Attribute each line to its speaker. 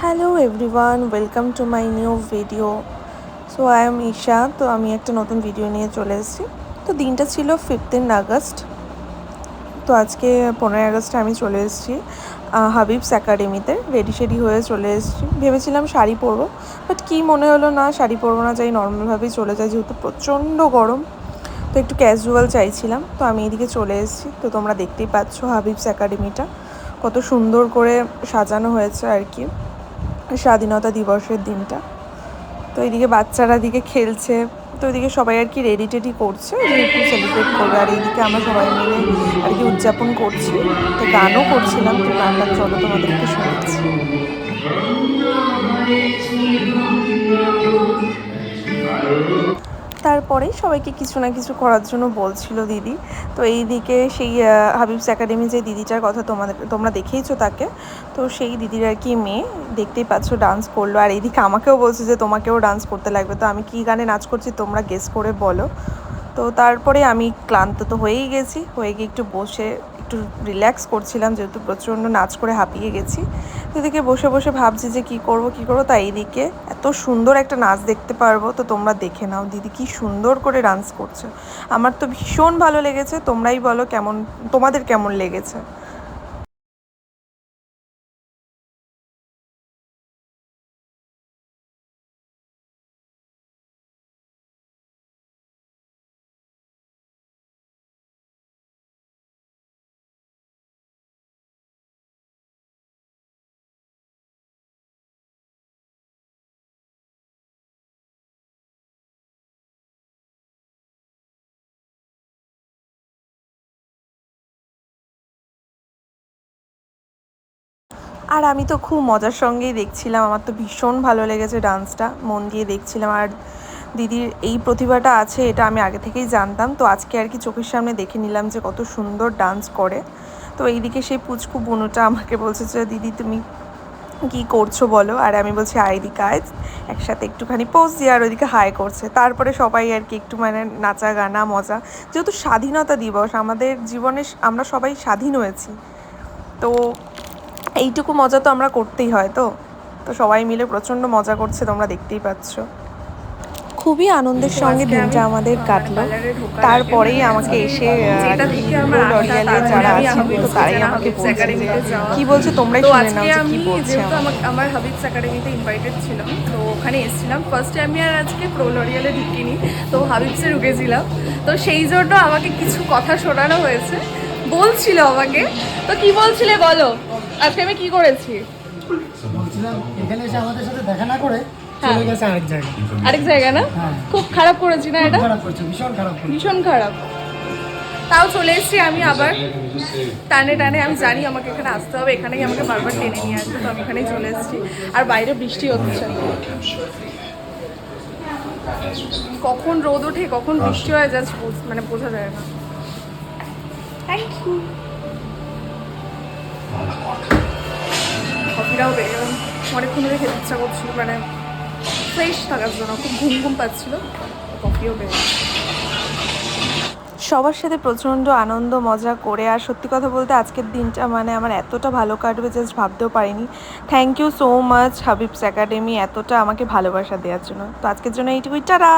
Speaker 1: Hello everyone welcome to my new video so I am Isha তো আমি একটা নতুন ভিডিও নিয়ে চলে এসেছি। তো দিনটা ছিল ফিফটিন আগস্ট। তো আজকে পনেরোই আগস্টে আমি চলে এসেছি হাবিবস একাডেমিতে রেডি শেডি হয়ে চলে এসেছি। ভেবেছিলাম শাড়ি পরবো বাট কী মনে হলো না, শাড়ি পরবো না, যাই নর্মালভাবেই চলে যাই, যেহেতু প্রচণ্ড গরম। তো একটু ক্যাজুয়াল চাইছিলাম। তো আমি এদিকে চলে এসেছি। তো তোমরা দেখতেই পাচ্ছ হাবিবস একাডেমিটা কত সুন্দর করে সাজানো হয়েছে আর কি। স্বাধীনতা দিবসের দিনটা। তো এইদিকে বাচ্চারা দিকে খেলছে, তো এদিকে সবাই আর কি রেডি টেডি করছে যেহেতু সেলিব্রেট করবে। আর এইদিকে আমরা সবাই মিলে আর কি উদযাপন করছি। তো গানও করছিলাম, তো গানটা চলো তোমাদেরকে শোনাচ্ছি। তারপরেই সবাইকে কিছু না কিছু করার জন্য বলছিল দিদি। তো এই দিকে সেই হাবিবস একাডেমি যে দিদিটার কথা তোমাদের, তোমরা দেখেইছো তাকে। তো সেই দিদির আর কি মেয়ে, দেখতেই পাচ্ছ ডান্স করল। আর এইদিকে আমাকেও বলছে যে তোমাকেও ডান্স করতে লাগবে। তো আমি কি গানে নাচ করছি তোমরা গেস করে বলো। তো তারপরে আমি ক্লান্ত তো হয়েই গেছি। হয়ে গিয়ে একটু বসে একটু রিল্যাক্স করছিলাম, যেহেতু প্রচণ্ড নাচ করে হাঁপিয়ে গেছি। সেদিকে বসে বসে ভাবছি যে কি করব কি করব? তাই এদিকে এত সুন্দর একটা নাচ দেখতে পারব, তো তোমরা দেখে নাও দিদি কি সুন্দর করে ডান্স করছে। আমার তো ভীষণ ভালো লেগেছে, তোমরাই বলো কেমন, তোমাদের কেমন লেগেছে? আর আমি তো খুব মজার সঙ্গেই দেখছিলাম, আমার তো ভীষণ ভালো লেগেছে ডান্সটা, মন দিয়ে দেখছিলাম। আর দিদির এই প্রতিভাটা আছে এটা আমি আগে থেকেই জানতাম, তো আজকে আর কি চোখের সামনে দেখে নিলাম যে কত সুন্দর ডান্স করে। তো এইদিকে সেই পুচকু বুনুটা আমাকে বলছে যে, দিদি, তুমি কি করছ বলো? আর আমি বলছি আইদি কাজ একসাথে একটুখানি পোজ দিয়ে আর ওইদিকে হাই করছে। তারপরে সবাই আর কি একটু মানে নাচা গানা মজা, যেহেতু স্বাধীনতা দিবস, আমাদের জীবনে আমরা সবাই স্বাধীন হয়েছি। তো এইটুকু মজা তো আমরা করতেই হয় তো। তো সবাই মিলে প্রচণ্ড মজা করছে তোমরা দেখতেই পাচ্ছ। খুবই আনন্দের সঙ্গে দিনটা আমাদের কাটলো। তারপরেই আমাকে এসে যারা আছেন তো তারাই আমাকে বলছে কি বলছে? তোমরাই শুনে নাও কি বলছে
Speaker 2: আমার আমার হাবিবস একাডেমিতে ইনভাইটেড ছিলাম তো ওখানে এসেছিলাম। ফার্স্টে আমি আর আজকে প্রো লরিয়ালে ঢুকিনি তো হাবিবসে ঢুকেছিলাম তো সেই জন্য আমাকে কিছু কথা শোনানো হয়েছে। বলছিল আমাকে তো কি বলছিলে বলো? আজকে আমি কি করেছি?
Speaker 3: বলছিলাম এখানে এসে আমাদের সাথে দেখা না করে
Speaker 2: হ্যাঁ।
Speaker 3: চলে গেছে আরেক জায়গায়।
Speaker 2: আরেক জায়গায় না?
Speaker 3: হ্যাঁ।
Speaker 2: খুব খারাপ করেছি না এটা?
Speaker 3: খারাপ করছে ভীষণ খারাপ করছে।
Speaker 2: ভীষণ খারাপ। তাও চলে এসেছি আমি আবার। টানে টানে আমি জানি আমাকে এখানে আসতে হবে এখানেই আমাকে বারবার টেনে নিয়ে আসবে তো আমি এখানেই চলে এসেছি। আর বাইরে বৃষ্টি হচ্ছে। কখন রোদ ওঠে কখন বৃষ্টি হয় জাস্ট মানে বোঝা যায় না। থ্যাংক ইউ পেয়ে গেলাম। অনেকক্ষণ ধরে খেতে ইচ্ছা করছিল মানে ফ্রেশ থাকার জন্য, খুব ঘুম ঘুম পাচ্ছিল, কফিও পেয়ে
Speaker 1: সবার সাথে প্রচণ্ড আনন্দ, মজা করে, আর সত্যি কথা বলতে আজকের দিনটা মানে আমার এতটা ভালো কাটবে জাস্ট ভাবতেও পারিনি। Thank you so much Habib's academy এতটা আমাকে ভালোবাসা দেওয়ার জন্য। তো আজকের জন্য এইটুকুই, টাটা!